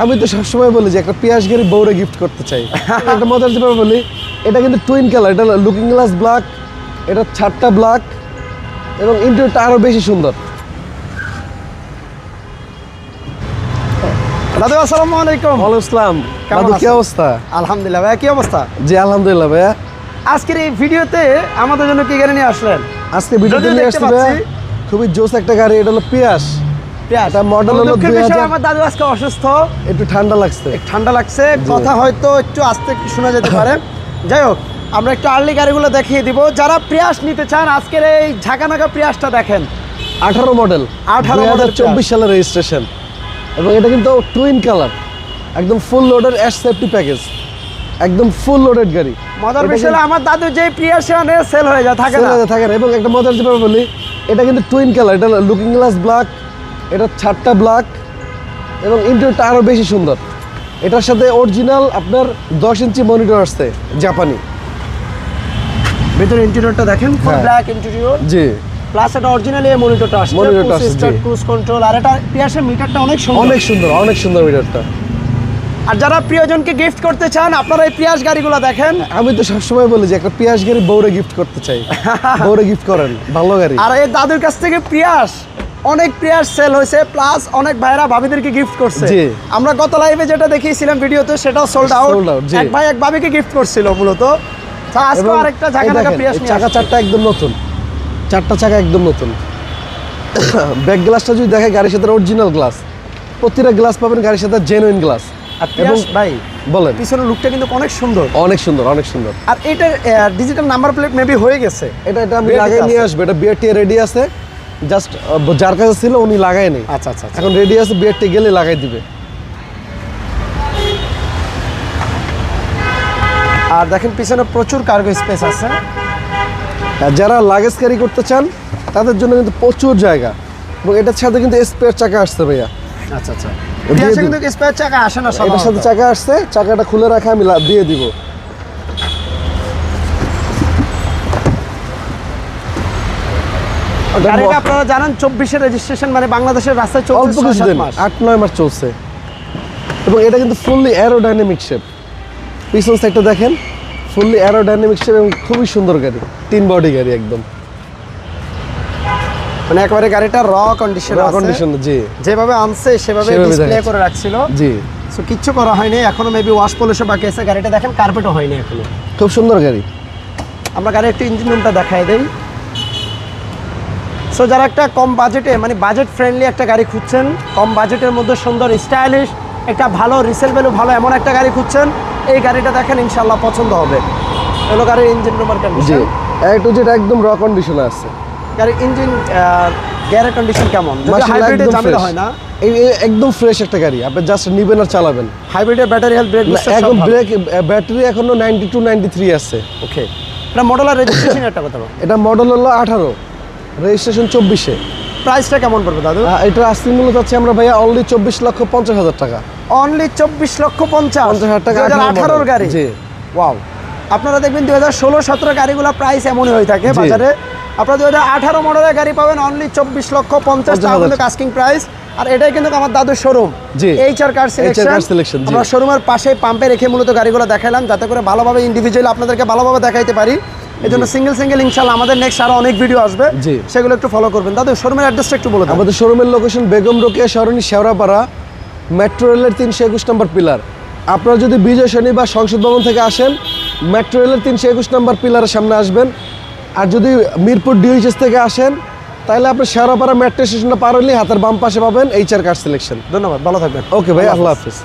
আমি তো সবসময় বলি যে একটা পেঁয়াজ গাড়ি বউরে গিফট করতে চাই। একটা মজার ব্যাপার বলি এটা কিন্তু টুইন কালার এটা লুকিং গ্লাস ব্ল্যাক এটা ছাদটা ব্ল্যাক এবং ইন্টারভিউটা আরও বেশি সুন্দর। দাদু আসসালামু আলাইকুম। ওয়ালাইকুম আসসালাম। দাদু কি অবস্থা? আলহামদুলিল্লাহ ভাইয়া কি অবস্থা? জি আলহামদুলিল্লাহ ভাইয়া। আজকের এই ভিডিওতে আমাদের জন্য কি গাড়ি নিয়ে আসলেন? আজকে ভিডিওতে নিয়ে আসছি খুবই জোস একটা গাড়ি এটা হলো পিয়াস। পেঁয়াজ এটা model হলো দুঃখের 2000 বিষয় আমার দাদু আজকে অসুস্থ। একটু ঠান্ডা লাগছে। ঠান্ডা লাগছে কথা হয়তো একটু আস্তে শোনা যেতে পারে। যাই হোক আমরা একটু আর্লি গাড়িগুলো দেখিয়ে দিব। যারা প্রিয়াস নিতে চান আজকের এই প্রিয়াসটা দেখেন। আঠারো মডেল 18 model চব্বিশ সালের রেজিস্ট্রেশন এবং এটা কিন্তু টুইন কালার একদম full loaded ash safety package একদম ফুল লোডেড গাড়ি। মজার বিষয় আমার দাদু যে প্রিয়াস আনে সেল হয়ে যায় থাকে না। থাকে না। এবং একটা মজার বলি এটা কিন্তু টুইন কালার এটা লুকিং গ্লাস ব্ল্যাক এটা ছাদটা ব্ল্যাক এবং ইন্টারভিউটা আরও বেশি সুন্দর। এটার সাথে অরিজিনাল আপনার দশ ইঞ্চি মনিটর আসছে জাপানি ভিতরে ইন্টেরিয়রটা দেখেন? ফুল। ব্ল্যাক ইন্টেরিয়র জি। প্লাস এটা অরিজিনালি এই মনিটরটা আসছে। Monitorটা আসছে, জি। ক্রুজ কন্ট্রোল আর এটা পিয়াসের মিটারটা অনেক সুন্দর। অনেক সুন্দর অনেক সুন্দর মিটারটা আর যারা প্রিয়জনকে গিফট করতে চান আপনারা এই পিয়াস গাড়িগুলো দেখেন। আমি তো সবসময় বলি যে একটা গাড়ি বউরে গিফট করতে চাই। বউরে গিফট করেন ভালো গাড়ি। আর এই দাদুর কাছ থেকে পিয়াস। অনেক প্রিয়াস সেল হয়েছে প্লাস অনেক ভাইরা ভাবিদেরকে গিফট করছে। আমরা গত লাইভে যেটা দেখিয়েছিলাম ভিডিওতে সেটাও সোল্ড আউট। এক ভাই এক ভাবিকে গিফট করছিল মূলত। আজকে আরেকটা ঝাঁকা ঝাঁকা দেখেন, পিয়াস এই নিয়ে চাকা চারটা একদম নতুন। চারটা চাকা একদম নতুন। ব্যাক গ্লাসটা যদি দেখে গাড়ির সাথে অরিজিনাল গ্লাস প্রতিটা গ্লাস পাবেন গাড়ির সাথে জেনুইন গ্লাস ভাই বলেন। পিছনের লুকটা কিন্তু অনেক সুন্দর। অনেক সুন্দর অনেক সুন্দর। আর এটার ডিজিটাল নাম্বার প্লেট মেবি হয়ে গেছে। এটা এটা আমি আছে। নিয়ে আসব এটা বিআরটি রেডি আছে। জাস্ট যার কাছে ছিল উনি লাগাই নেই। আচ্ছা আচ্ছা আচ্ছা। এখন রেডি আছে বিআরটি গেলে লাগাই দিবে। আর দেখেন পিছনে প্রচুর কার্গো স্পেস আছে। যারা লাগেজ ক্যারি করতে চান তাদের জন্য কিন্তু প্রচুর জায়গা। এবং এটার সাথে কিন্তু স্পেয়ার চাকা আসছে ভাইয়া। আচ্ছা আচ্ছা। কিন্তু স্পেয়ার চাকা আসে না এটার সাথে চাকা আসছে চাকাটা খুলে রাখা আমি দিয়ে দিব। গাড়িটা আপনারা জানেন চব্বিশের রেজিস্ট্রেশন মানে বাংলাদেশের রাস্তায় অল্প কিছুদিন আট নয় মাস চলছে। এবং এটা কিন্তু ফুললি অ্যারোডাইনামিক শেপ পিছন সাইডটা দেখেন ফুললি অ্যারোডাইনামিক শেপ এবং খুবই সুন্দর গাড়ি তিন বডি গাড়ি একদম। মানে একেবারে গাড়িটা র কন্ডিশন কন্ডিশন জি। যেভাবে আনছে সেভাবে সেভাবে ডিসপ্লে করে রাখছিল। জি। সো কিচ্ছু করা হয়নি এখনও মেবি ওয়াশ পলিশও বাকি আছে। গাড়িটা দেখেন কার্পেটও হয়নি এখনও। খুব সুন্দর গাড়ি। আমরা গাড়ির একটু ইঞ্জিন রুমটা দেখাই দেই। সো যারা একটা কম বাজেটে মানে বাজেট ফ্রেন্ডলি একটা গাড়ি খুঁজছেন কম বাজেটের মধ্যে সুন্দর স্টাইলিশ একটা ভালো রিসেল ভ্যালু ভালো এমন একটা গাড়ি খুঁজছেন এই গাড়িটা দেখেন ইনশাল্লাহ পছন্দ হবে। এগুলো গাড়ির ইঞ্জিন রুমের জি কন্ডিশন এ টু একদম র কন্ডিশনে আছে। গাড়ির ইঞ্জিন গ্যারের কন্ডিশন কেমন? হাইব্রিডে একদম ঝামেলা হয় না। এই একদম ফ্রেশ একটা গাড়ি আপনি জাস্ট নিবেন আর চালাবেন। হাইব্রিডের ব্যাটারি হেলথ ব্রেক এখন ব্রেক ব্যাটারি এখনও নাইনটি টু নাইনটি থ্রি আছে। ওকে এটা মডেল আর রেজিস্ট্রেশন একটা কথা এটা মডেল হলো আঠারো। রেজিস্ট্রেশন চব্বিশে। প্রাইসটা কেমন পড়বে দাদু? এটা আস্তি মূল্য যাচ্ছে আমরা ভাইয়া অনলি চব্বিশ লক্ষ পঞ্চাশ হাজার টাকা। অনলি চব্বিশ লক্ষ পঞ্চাশ? পঞ্চাশ হাজার টাকা আঠারোর গাড়ি? জি। ওয়াও আপনারা দেখবেন দুই হাজার ষোলো সতেরো গাড়িগুলো প্রাইস এমনই হয়ে থাকে বাজারে। আপনারা দুই হাজার আঠারো মডেলের গাড়ি পাবেন অনলি চব্বিশ লক্ষ পঞ্চাশ টাকা কিন্তু কাস্কিং প্রাইস আর এটাই কিন্তু আমার দাদুর শোরুম জি। HR car selection. আমরা শোরুমের পাশে পাম্পে রেখে মূলত গাড়িগুলো দেখালাম যাতে করে ভালোভাবে ইন্ডিভিজুয়াল আপনাদেরকে ভালোভাবে দেখাইতে পারি। এই জন্য সিঙ্গেল সিঙ্গেল ইনশাল্লাহ আমাদের নেক্সট আরও অনেক ভিডিও আসবে। জি। সেগুলো একটু ফলো করবেন। দাদু শোরুমের অ্যাড্রেসটা একটু বলে আমাদের শোরুমের লোকেশন বেগম রোকেয়া সরণি শেওড়াপাড়া মেট্রো রেলের তিনশো একুশ নম্বর পিলার আপনারা যদি বিজয় শনি বা সংসদ ভবন থেকে আসেন মেট্রো রেলের তিনশো একুশ নম্বর পিলারের সামনে আসবেন। আর যদি মিরপুর ডিউএইচএস থেকে আসেন তাহলে আপনি শেওড়াপাড়া মেট্রো স্টেশনটা পার হলেই হাতের বাম পাশে পাবেন এইচআর কার সিলেকশন ধন্যবাদ ভালো থাকবেন। ওকে ভাই আল্লাহ। হাফিজ।